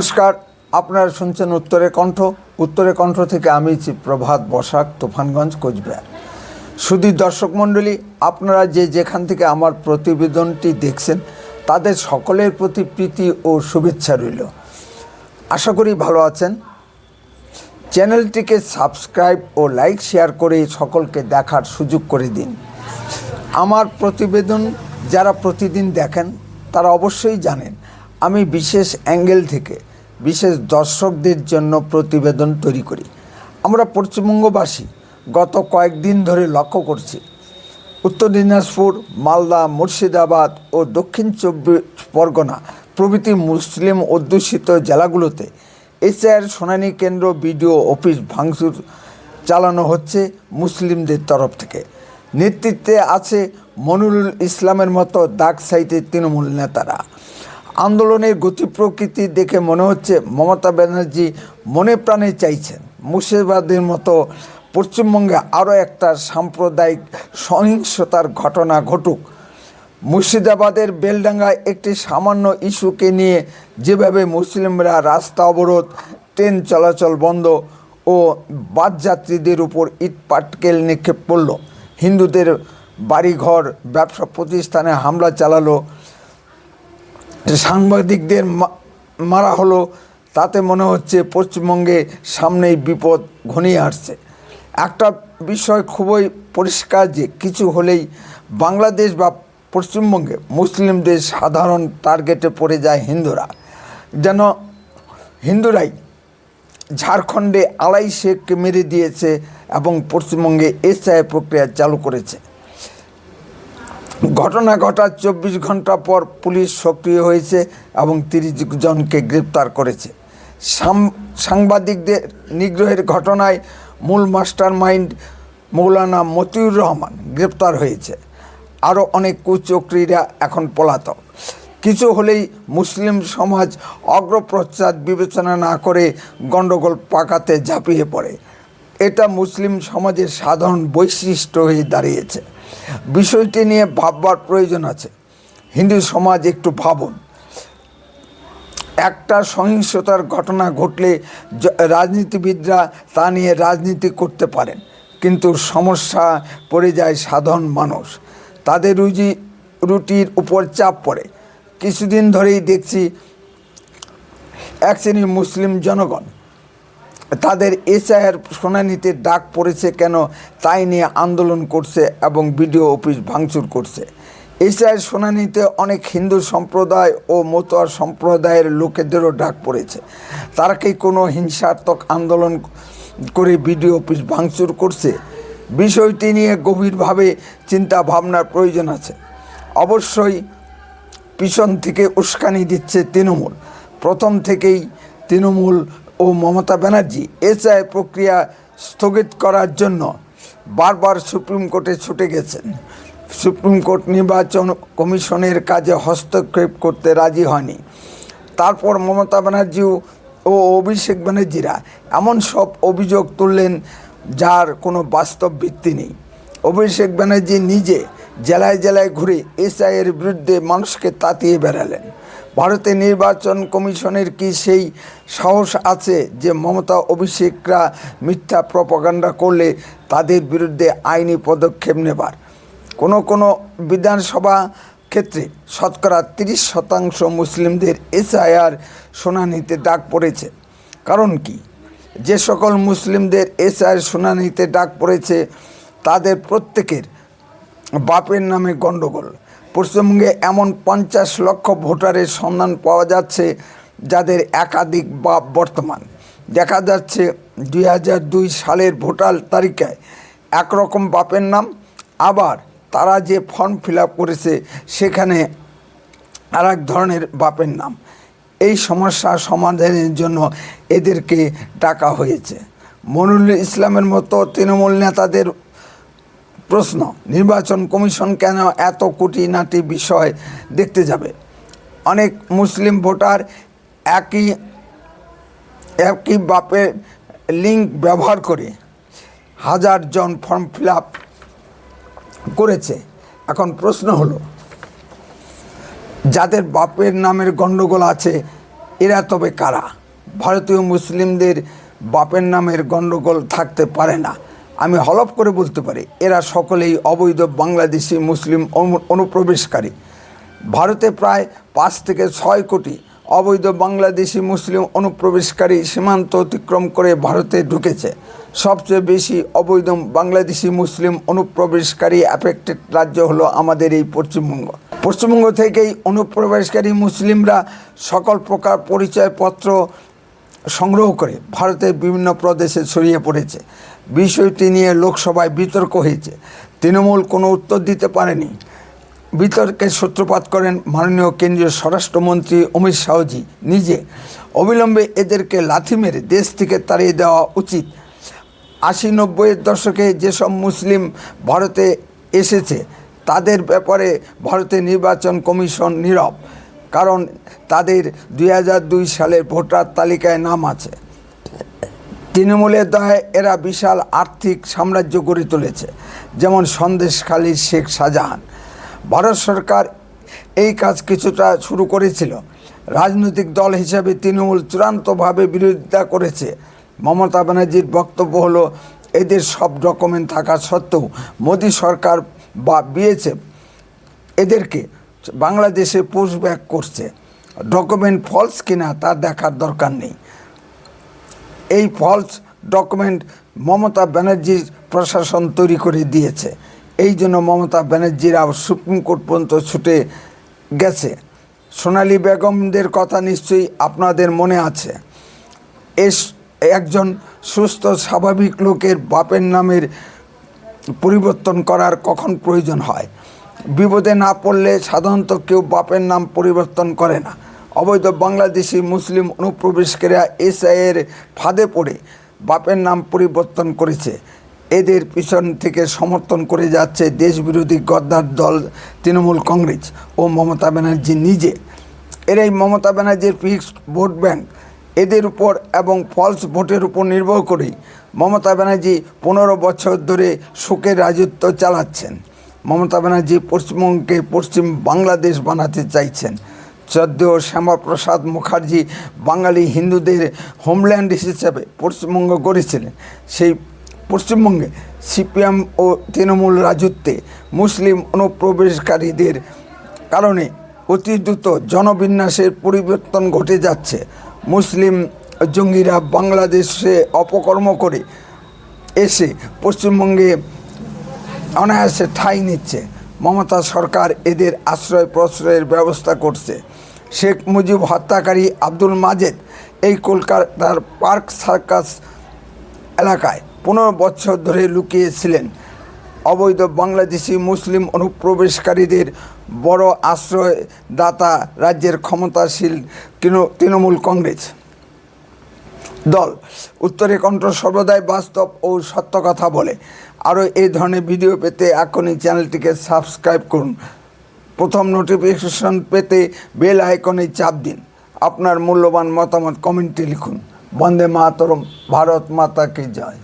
নমস্কার, আপনারা শুনছেন উত্তরের কণ্ঠ। উত্তরের কণ্ঠ থেকে আমি প্রভাত বসাক, তুফানগঞ্জ, কোচবিহার। শুধু দর্শক মণ্ডলী, আপনারা যে যেখান থেকে আমার প্রতিবেদনটি দেখছেন, তাদের সকলের প্রতি প্রীতি ও শুভেচ্ছা রইল। আশা করি ভালো আছেন। চ্যানেলটিকে সাবস্ক্রাইব ও লাইক, শেয়ার করে সকলকে দেখার সুযোগ করে দিন। আমার প্রতিবেদন যারা প্রতিদিন দেখেন, তারা অবশ্যই জানেন, আমি বিশেষ অ্যাঙ্গেল থেকে বিশেষ দর্শকদের জন্য প্রতিবেদন তৈরি করি। আমরা পশ্চিমবঙ্গবাসী গত কয়েকদিন ধরে লক্ষ্য করছি, উত্তর দিনাজপুর, মালদা, মুর্শিদাবাদ ও দক্ষিণ চব্বিশ পরগনা প্রভৃতি মুসলিম অধ্যুষিত জেলাগুলোতে এসআইয়ের শুনানি কেন্দ্র, বিডিও অফিস ভাঙচুর চালানো হচ্ছে মুসলিমদের তরফ থেকে। নেতৃত্বে আছে মনিরুল ইসলামের মতো দাগ সাইটের তৃণমূল নেতারা। আন্দোলনের গতি প্রকৃতি দেখে মনে হচ্ছে মমতা ব্যানার্জি মনে প্রাণে চাইছেন। মুর্শিদাবাদের মতো পশ্চিমবঙ্গে আরও একটা সাম্প্রদায়িক সহিংসতার ঘটনা ঘটুক। মুর্শিদাবাদের বেলডাঙ্গায় একটি সামান্য ইস্যুকে নিয়ে যেভাবে মুসলিমরা রাস্তা অবরোধ, ট্রেন চলাচল বন্ধ ও বাসযাত্রীদের উপর ইট পাটকেল নিক্ষেপ করল। হিন্দুদের বাড়িঘর, ব্যবসা প্রতিষ্ঠানে হামলা চালালো সাংবাদিকদের মারা হলো, তাতে মনে হচ্ছে পশ্চিমবঙ্গে সামনেই বিপদ ঘনিয়ে আসছে। একটা বিষয় খুবই পরিষ্কার যে কিছু হলেই বাংলাদেশ বা পশ্চিমবঙ্গে মুসলিমদের সাধারণ টার্গেটে পড়ে যায় হিন্দুরা। যেন হিন্দুরাই ঝাড়খণ্ডে আলাই শেখকে মেরে দিয়েছে এবং পশ্চিমবঙ্গে এসআই প্রক্রিয়া চালু করেছে। ঘটনা ঘটার চব্বিশ ঘণ্টা পর পুলিশ সক্রিয় হয়েছে এবং তিরিশ জনকে গ্রেপ্তার করেছে। সাংবাদিকদের নিগ্রহের ঘটনায় মূল মাস্টার মাইন্ড মৌলানা মতিউর রহমান গ্রেপ্তার হয়েছে। আরও অনেক কুচক্রীরা এখন পলাতক। কিছু হলেই মুসলিম সমাজ অগ্রপ্রচার বিবেচনা না করে গণ্ডগোল পাকাতে ঝাঁপিয়ে পড়ে। এটা মুসলিম সমাজের সাধারণ বৈশিষ্ট্য হয়ে দাঁড়িয়েছে। বিষয়টি নিয়ে ভাববার প্রয়োজন আছে। হিন্দু সমাজ একটু ভাবুন। একটা সহিংসতার ঘটনা ঘটলে রাজনীতিবিদরা তা নিয়ে রাজনীতি করতে পারেন, কিন্তু সমস্যা পড়ে যায় সাধারণ মানুষ। তাদের রুজি, রুটির উপর চাপ পড়ে। কিছুদিন ধরেই দেখছি এক শ্রেণির মুসলিম জনগণ তাদের এসআইয়ের শুনানিতে ডাক পড়েছে কেন তাই নিয়ে আন্দোলন করছে এবং বিডিও অফিস ভাঙচুর করছে। এসআইয়ের শুনানিতে অনেক হিন্দু সম্প্রদায় ও মতোয়ার সম্প্রদায়ের লোকেদেরও ডাক পড়েছে। তারা কি কোনো হিংসাত্মক আন্দোলন করে বিডিও অফিস ভাঙচুর করছে? বিষয়টি নিয়ে গভীরভাবে চিন্তা ভাবনার প্রয়োজন আছে। অবশ্যই পিছন থেকে উস্কানি দিচ্ছে তৃণমূল। প্রথম থেকেই তৃণমূল ও মমতা ব্যানার্জি এসআই প্রক্রিয়া স্থগিত করার জন্য বারবার সুপ্রিম কোর্টে ছুটে গেছেন। সুপ্রিম কোর্ট নির্বাচন কমিশনের কাজে হস্তক্ষেপ করতে রাজি হয়নি। তারপর মমতা ব্যানার্জি ও অভিষেক ব্যানার্জিরা এমন সব অভিযোগ তুললেন যার কোনো বাস্তব ভিত্তি নেই। অভিষেক ব্যানার্জি নিজে জেলায় জেলায় ঘুরে এসআইয়ের বিরুদ্ধে মানুষকে তাতিয়ে বেড়ালেন। ভারতের নির্বাচন কমিশনের কি সেই সাহস আছে যে মমতা অভিষেকরা মিথ্যা প্রপাগান্ডা করলে তাদের বিরুদ্ধে আইনি পদক্ষেপ নেবার? কোনো কোনো বিধানসভা ক্ষেত্রে শতকরা তিরিশ শতাংশ মুসলিমদের এসআইআর শুনানিতে ডাক পড়েছে। কারণ কি? যে সকল মুসলিমদের এসআইআর শুনানিতে ডাক পড়েছে, তাদের প্রত্যেকের বাপের নামে গণ্ডগোল। পশ্চিমবঙ্গে এমন পঞ্চাশ লক্ষ ভোটারের সন্ধান পাওয়া যাচ্ছে যাদের একাধিক বাপ বর্তমান। দেখা যাচ্ছে দুই হাজার দুই সালের ভোটার তালিকায় একরকম বাপের নাম, আবার তারা যে ফর্ম ফিল করেছে সেখানে আর এক ধরনের বাপের নাম। এই সমস্যা সমাধানের জন্য এদেরকে ডাকা হয়েছে। মনুল ইসলামের মতো তৃণমূল নেতাদের প্রশ্ন, নির্বাচন কমিশন কেন এত খুঁটিনাটি বিষয় দেখতে যাবে? অনেক মুসলিম ভোটার একই একই বাপের লিঙ্ক ব্যবহার করে হাজার জন ফর্ম ফিল করেছে। এখন প্রশ্ন হলো, যাদের বাপের নামের গণ্ডগোল আছে, এরা তবে কারা? ভারতীয় মুসলিমদের বাপের নামের গণ্ডগোল থাকতে পারে না। আমি হলফ করে বলতে পারি, এরা সকলেই অবৈধ বাংলাদেশি মুসলিম অনু- অনুপ্রবেশকারী। ভারতে প্রায় পাঁচ থেকে ছয় কোটি অবৈধ বাংলাদেশি মুসলিম অনুপ্রবেশকারী সীমান্ত অতিক্রম করে ভারতে ঢুকেছে। সবচেয়ে বেশি অবৈধ বাংলাদেশি মুসলিম অনুপ্রবেশকারী অ্যাফেক্টেড রাজ্য হলো আমাদের এই পশ্চিমবঙ্গ। পশ্চিমবঙ্গ থেকেই অনুপ্রবেশকারী মুসলিমরা সকল প্রকার পরিচয়পত্র সংগ্রহ করে ভারতের বিভিন্ন প্রদেশে ছড়িয়ে পড়েছে। বিষয়টি নিয়ে লোকসভায় বিতর্ক হয়েছে। তৃণমূল কোনো উত্তর দিতে পারেনি। বিতর্কে সূত্রপাত করেন মাননীয় কেন্দ্রীয় স্বরাষ্ট্রমন্ত্রী অমিত শাহজি নিজে। অবিলম্বে এদেরকে লাথি মেরে দেশ থেকে তাড়িয়ে দেওয়া উচিত। আশি নব্বইয়ের দশকে যেসব মুসলিম ভারতে এসেছে, তাদের ব্যাপারে ভারতের নির্বাচন কমিশন নীরব, কারণ তাদের দুই সালের ভোটার তালিকায় নাম আছে। তৃণমূলের দয়ে এরা বিশাল আর্থিক সাম্রাজ্য গড়ে তুলেছে, যেমন সন্দেশখালীর শেখ শাহজাহান। ভারত সরকার এই কাজ কিছুটা শুরু করেছিল। রাজনৈতিক দল হিসাবে তৃণমূল চূড়ান্তভাবে বিরোধিতা করেছে। মমতা ব্যানার্জির বক্তব্য হলো, এদের সব ডকুমেন্ট থাকা সত্ত্বেও মোদী সরকার বা বিএসএফ এদেরকে বাংলাদেশে পুশব্যাক করছে। ডকুমেন্ট ফলস কিনা তা দেখার দরকার নেই। এই ফলস ডকুমেন্ট মমতা ব্যানার্জির প্রশাসন তৈরি করে দিয়েছে। এই জন্য মমতা ব্যানার্জিরা সুপ্রিম কোর্ট পর্যন্ত ছুটে গেছে। সোনালি বেগমদের কথা নিশ্চয়ই আপনাদের মনে আছে। এস, একজন সুস্থ, স্বাভাবিক লোকের বাপের নামের পরিবর্তন করার কখন প্রয়োজন হয়? বিপদে না পড়লে সাধারণত কেউ বাপের নাম পরিবর্তন করে না। অবৈধ বাংলাদেশি মুসলিম অনুপ্রবেশকারীরা এসআইয়ের ফাঁদে পড়ে, বাপের নাম পরিবর্তন করেছে। এদের পিছন থেকে সমর্থন করে যাচ্ছে দেশবিরোধী গদ্দার দল তৃণমূল কংগ্রেস ও মমতা ব্যানার্জি নিজে। এরাই মমতা ব্যানার্জির ফিক্সড ভোট ব্যাংক। এদের উপর এবং ফলস ভোটের উপর নির্ভর করেই মমতা ব্যানার্জি পনেরো বছর ধরে সুখের রাজত্ব চালাচ্ছেন। মমতা ব্যানার্জি পশ্চিমবঙ্গকে পশ্চিম বাংলাদেশ বানাতে চাইছেন। শ্রদ্ধেয় শ্যামাপ্রসাদ মুখার্জি বাঙালি হিন্দুদের হোমল্যান্ড হিসেবে পশ্চিমবঙ্গ গড়েছিলেন। সেই পশ্চিমবঙ্গে সিপিএম ও তৃণমূল রাজত্বে মুসলিম অনুপ্রবেশকারীদের কারণে অতি দ্রুত জনবিন্যাসের পরিবর্তন ঘটে যাচ্ছে। মুসলিম জঙ্গিরা বাংলাদেশে অপকর্ম করে এসে পশ্চিমবঙ্গে অনায়াসে ঠাঁই নিচ্ছে। মমতা সরকার এদের আশ্রয় প্রশ্রয়ের ব্যবস্থা করছে। শেখ মুজিব হত্যাকারী আব্দুল মাজেদ এই কলকাতার পার্ক সার্কাস এলাকায় পনেরো বছর ধরে লুকিয়েছিলেন। অবৈধ বাংলাদেশি মুসলিম অনুপ্রবেশকারীদের বড় আশ্রয়দাতা রাজ্যের ক্ষমতাশীল তৃণমূল কংগ্রেস। দল উত্তরে কণ্ঠ সর্বদাই বাস্তব ও সত্য কথা বলে। আরও এই ধরনের ভিডিও পেতে এখনই চ্যানেলটিকে সাবস্ক্রাইব করুন। প্রথম নোটিফিকেশন পেতে বেল আইকনে চাপ দিন। আপনার মূল্যবান মতামত কমেন্টে লিখুন। বন্দে মাতরম, ভারত মাতাকে জয়।